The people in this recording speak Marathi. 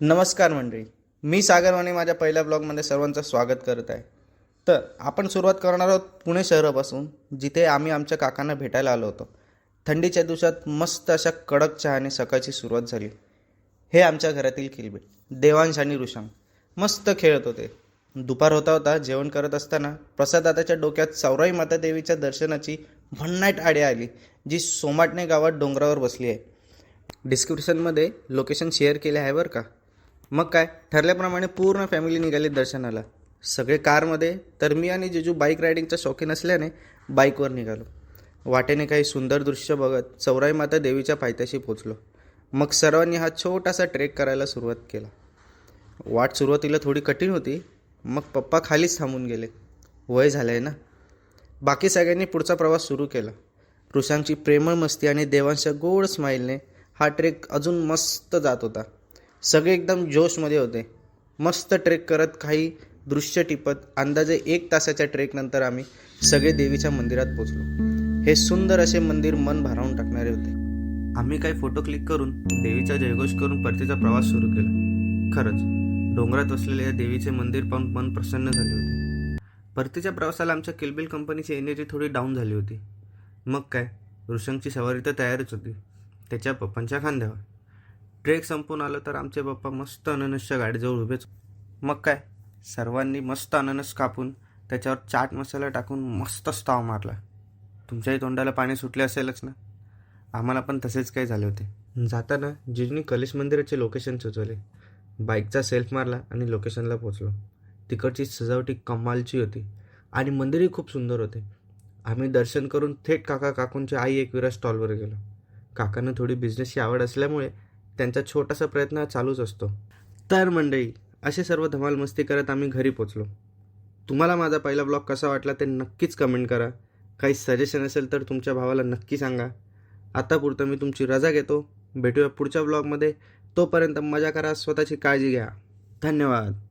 नमस्कार मंडळी. मी सागरवाणी माझ्या पहिल्या ब्लॉगमध्ये सर्वांचं स्वागत करत आहे. तर आपण सुरुवात करणार आहोत पुणे शहरापासून जिथे आम्ही आमच्या काकांना भेटायला आलो होतो. थंडीच्या दिवसात मस्त अशा कडक चहाने सकाळची सुरुवात झाली. हे आमच्या घरातील किलबिट देवांश आणि ऋषांग मस्त खेळत होते. दुपार होता होता जेवण करत असताना प्रसादाताच्या डोक्यात सौराई माता देवीच्या दर्शनाची भन्नाट आड्या आली जी सोमाटणे गावात डोंगरावर बसली आहे. डिस्क्रिप्शनमध्ये लोकेशन शेअर केले आहे बरं का? मग काय? ठरल्याप्रमाणे पूर्ण फॅमिली निघाली दर्शनाला. सगळे कारमध्ये तर मी आणि जिजू बाईक रायडिंगचा शौकीन असल्याने बाईकवर निघालो. वाटेने काही सुंदर दृश्य बघत चौराई माता देवीच्या पायथ्याशी पोचलो मग सर्वांनी हा छोटासा ट्रेक करायला सुरुवात केला. वाट सुरुवातीला थोडी कठीण होती मग पप्पा खालीच थांबून गेले. वय झालं आहे ना? बाकी सगळ्यांनी पुढचा प्रवास सुरू केला. ऋषांची प्रेमळ मस्ती आणि देवांच्या गोड स्माईलने हा ट्रेक अजून मस्त जात होता. सगळे एकदम जोशमध्ये होते. मस्त ट्रेक करत काही दृश्य टिपत. अंदाजे एक तासाच्या ट्रेकनंतर आम्ही सगळे देवीच्या मंदिरात पोचलो हे सुंदर असे मंदिर मन भारावून टाकणारे होते. आम्ही काही फोटो क्लिक करून देवीचा जयघोष करून परतीचा प्रवास सुरू केला. खरंच डोंगरात असलेल्या या देवीचे मंदिर पाहून मन प्रसन्न झाले होते. परतीच्या प्रवासाला आमच्या किलबिल कंपनीची एनर्जी थोडी डाऊन झाली होती. मग काय ऋषंगची सवारी तर तयारच होती. त्याच्या पप्पांच्या खांद्यावर. ट्रेक संपून आलं तर आमचे पप्पा मस्त अननसच्या गाडीजवळ उभेच मग काय? सर्वांनी मस्त अननस कापून त्याच्यावर चाट मसाला टाकून मस्त स्ताव मारला. तुमच्याही तोंडाला पाणी सुटले असेलच ना? आम्हाला पण तसेच काही झाले होते. जाताना जिजनी कलेश मंदिराचे लोकेशन सुचवले. बाईकचा सेल्फ मारला आणि लोकेशनला पोचलो तिकडची सजावटी कमालची होती. आणि मंदिरही खूप सुंदर होते. आम्ही दर्शन करून थेट काका काकूंच्या आई एकविरा स्टॉलवर गेलो. काकांना थोडी बिझनेसची आवड असल्यामुळे त्यांचा छोटासा प्रयत्न हा चालूच असतो. तर मंडळी असे सर्व धमाल मस्ती करत आम्ही घरी पोचलो. तुम्हाला माझा पहिला ब्लॉग कसा वाटला ते नक्कीच कमेंट करा. काही सजेशन असेल तर तुमच्या भावाला नक्की सांगा. आता पुरतं मी तुमची रजा घेतो. भेटूया पुढच्या ब्लॉगमध्ये. तोपर्यंत मजा करा स्वतःची काळजी घ्या. धन्यवाद.